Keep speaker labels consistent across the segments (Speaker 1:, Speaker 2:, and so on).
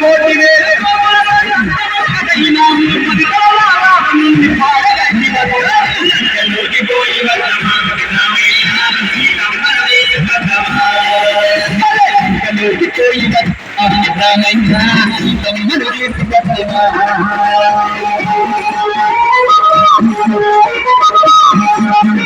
Speaker 1: போட்டிவே Thank you.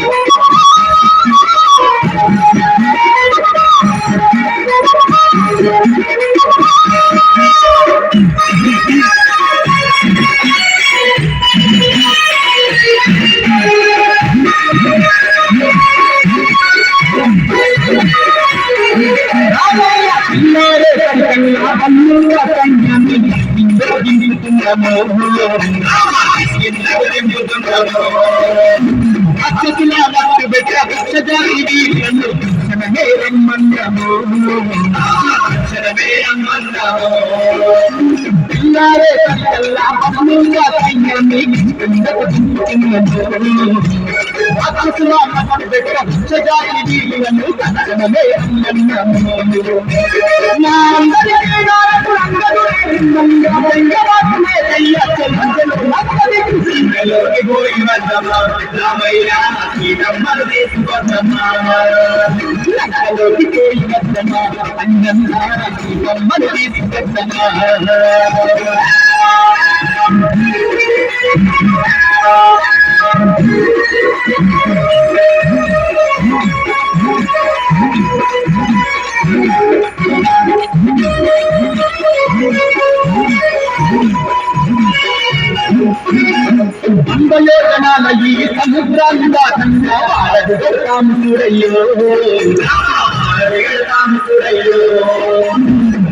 Speaker 1: I'm not going to be able to. I'm
Speaker 2: not going to be able to
Speaker 1: do it. I'm. I'm not going to. I'm not going. I'm not going to be able to do. I'm not going to be able to దింపుతున్నాము అచ్చతుల భక్తి బిడ్డ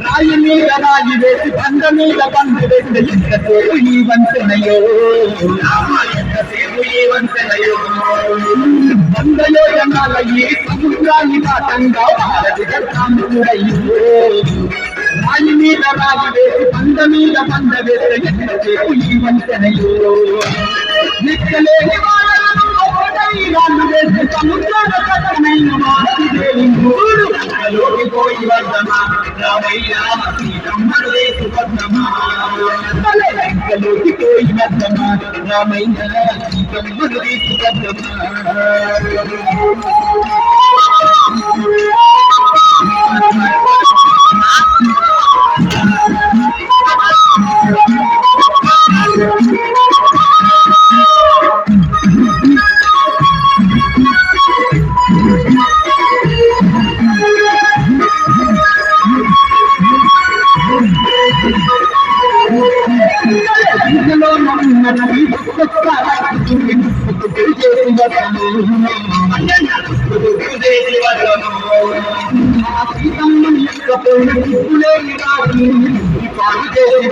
Speaker 1: రాయి మీద రాయి వేసి బండ మీద బండ వేసి ఎంతసేపు ఈ వంశనయో
Speaker 2: ఎంతసేపు ఈ వంతెనయో.
Speaker 1: అందయోజనాల ఈ సముద్రాన్ని రాయి మీద రాయి వేసి బండ మీద బండ వేసి ఎంతసేపు ఈ వంశనయో నిక్కలేని వాడలను
Speaker 2: లోకి పోయి వద్దమా రామయ్య సీతమ్మను వేసి
Speaker 1: ఆ సీతమ్మని ఎక్కపోయిన దిక్కులేని పాడు చేసి పాడు చేసి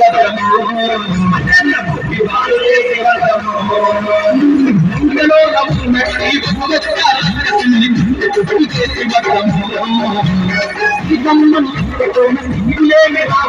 Speaker 1: చేసి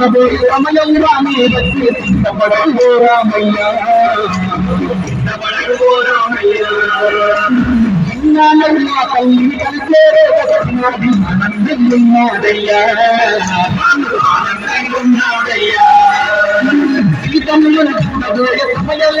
Speaker 1: அம்பது அமலம் ராமேதற்கு தப்படங்கோ ராமையா
Speaker 2: தப்படங்கோ ராமையா
Speaker 1: இன்னாலம்மா கல்வி கல்வேரே கதத்தினாதி ஆனந்தம் நாடையா
Speaker 2: ஆனந்தம் நாடையா
Speaker 1: தமிழன் கூடவே சமையல்